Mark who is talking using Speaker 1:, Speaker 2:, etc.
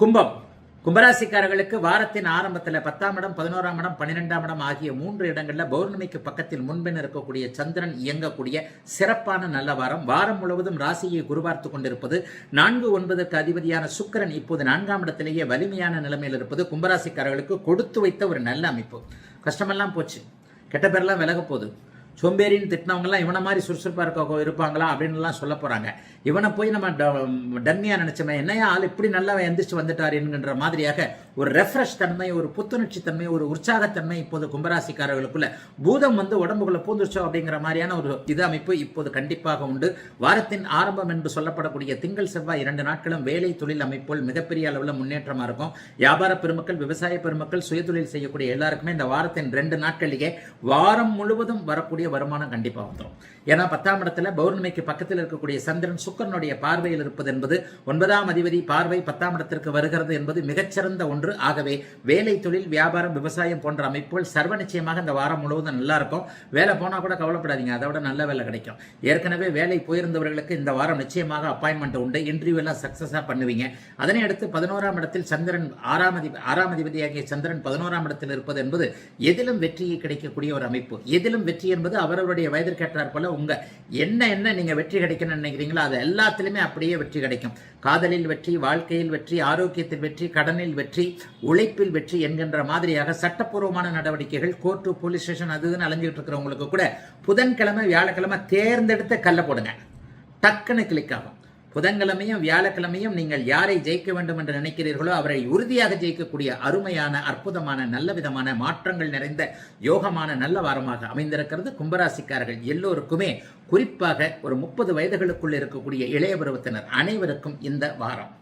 Speaker 1: கும்பம். கும்பராசிக்காரர்களுக்கு வாரத்தின் ஆரம்பத்தில் பத்தாம் இடம் பதினோராம் இடம் பன்னிரெண்டாம் இடம் ஆகிய மூன்று இடங்களில் பௌர்ணமிக்கு பக்கத்தில் முன்பின் இருக்கக்கூடிய சந்திரன் இயங்கக்கூடிய சிறப்பான நல்ல வாரம். வாரம் முழுவதும் ராசியை குருவார்த்து கொண்டிருப்பது நான்கு ஒன்பதுக்கு அதிபதியான சுக்கிரன் இப்போது நான்காம் இடத்திலேயே வலிமையான நிலைமையில் இருப்பது கும்பராசிக்காரர்களுக்கு கொடுத்து வைத்த ஒரு நல்ல அமைப்பு. கஷ்டமெல்லாம் போச்சு. கெட்ட பேரெல்லாம் விலக போகுது. சோம்பேறின்னு திட்டினவங்கலாம் இவனை மாதிரி சுறுசுறுப்பாக இருக்க இருப்பாங்களா அப்படின்னுலாம் சொல்ல போகிறாங்க இவனை போய் நம்ம டன்னியாக நினச்சோமே என்னையா ஆள் இப்படி நல்லா எந்திரிச்சு வந்துட்டார் என்கின்ற மாதிரியாக ஒரு ரெஃப்ரெஷ் தன்மை ஒரு புத்துணர்ச்சி தன்மை ஒரு உற்சாகத்தன்மை இப்போது கும்பராசிக்காரர்களுக்குள்ள பூதம் வந்து உடம்புக்குள்ள பூந்துருச்சோ அப்படிங்கிற மாதிரியான ஒரு இது அமைப்பு இப்போது கண்டிப்பாக உண்டு. வாரத்தின் ஆரம்பம் என்று சொல்லப்படக்கூடிய திங்கள் செவ்வாய் இரண்டு நாட்களும் வேலை தொழில் அமைப்புகள் மிகப்பெரிய அளவில் முன்னேற்றமாக இருக்கும். வியாபார பெருமக்கள் விவசாய பெருமக்கள் சுயதொழில் செய்யக்கூடிய எல்லாருக்குமே இந்த வாரத்தின் ரெண்டு நாட்களிலே வாரம் முழுவதும் வரக்கூடிய வருமானம் கண்டிப்பாக வந்துடும் ஏன்னா பத்தாம் இடத்துல பௌர்ணமிக்கு பக்கத்தில் இருக்கக்கூடிய சந்திரன் சுக்கரனுடைய பார்வையில் இருப்பது என்பது ஒன்பதாம் அதிபதி பார்வை பத்தாம் இடத்திற்கு வருகிறது என்பது மிகச்சிறந்த ஒன்று. ஆகவே வேலை தொழில் வியாபாரம் விவசாயம் போன்ற அமைப்புகள் சர்வ நிச்சயமாக இந்த வாரம் முழுவதும் நல்லா இருக்கும். வேலை போனால் கூட கவலைப்படாதீங்க. அதை விட நல்ல வேலை கிடைக்கும். ஏற்கனவே வேலை போயிருந்தவர்களுக்கு இந்த வாரம் நிச்சயமாக அப்பாயின்மெண்ட் உண்டு. இன்டர்வியூ எல்லாம் சக்ஸஸாக பண்ணுவீங்க. அதனை அடுத்து பதினோராம் இடத்தில் சந்திரன் ஆறாம் அதிபதி ஆறாம் அதிபதியாகிய சந்திரன் பதினோராம் இடத்தில் இருப்பது என்பது எதிலும் வெற்றியை கிடைக்கக்கூடிய ஒரு அமைப்பு. எதிலும் வெற்றி என்பது அவரவருடைய வயதிற்கேற்றார் போல உங்க என்ன என்ன நீங்க வெற்றி கிடைக்கணும்னு நினைக்கிறீங்களோ அது எல்லாத்துலேயுமே அப்படியே வெற்றி கிடைக்கும். காதலில் வெற்றி வாழ்க்கையில் வெற்றி ஆரோக்கியத்தில் வெற்றி கடனில் வெற்றி உழைப்பில் வெற்றி என்கின்ற மாதிரியாக சட்டப்பூர்வமான நடவடிக்கைகள் கோர்ட்டு போலீஸ் ஸ்டேஷன் அது இதுன்னு அலைஞ்சிட்டு இருக்கிறவங்களுக்கு கூட புதன்கிழமை வியாழக்கிழமை தேர்ந்தெடுத்து கல்ல போடுங்க. டக்குன்னு கிளிக் ஆகும். புதன்கிழமையும் வியாழக்கிழமையும் நீங்கள் யாரை ஜெயிக்க வேண்டும் என்று நினைக்கிறீர்களோ அவரை உறுதியாக ஜெயிக்கக்கூடிய அருமையான அற்புதமான நல்ல விதமான மாற்றங்கள் நிறைந்த யோகமான நல்ல வாரமாக அமைந்திருக்கிறது. கும்பராசிக்காரர்கள் எல்லோருக்குமே குறிப்பாக ஒரு முப்பது வயதுகளுக்குள் இருக்கக்கூடிய இளைய பருவத்தினர் அனைவருக்கும் இந்த வாரம்.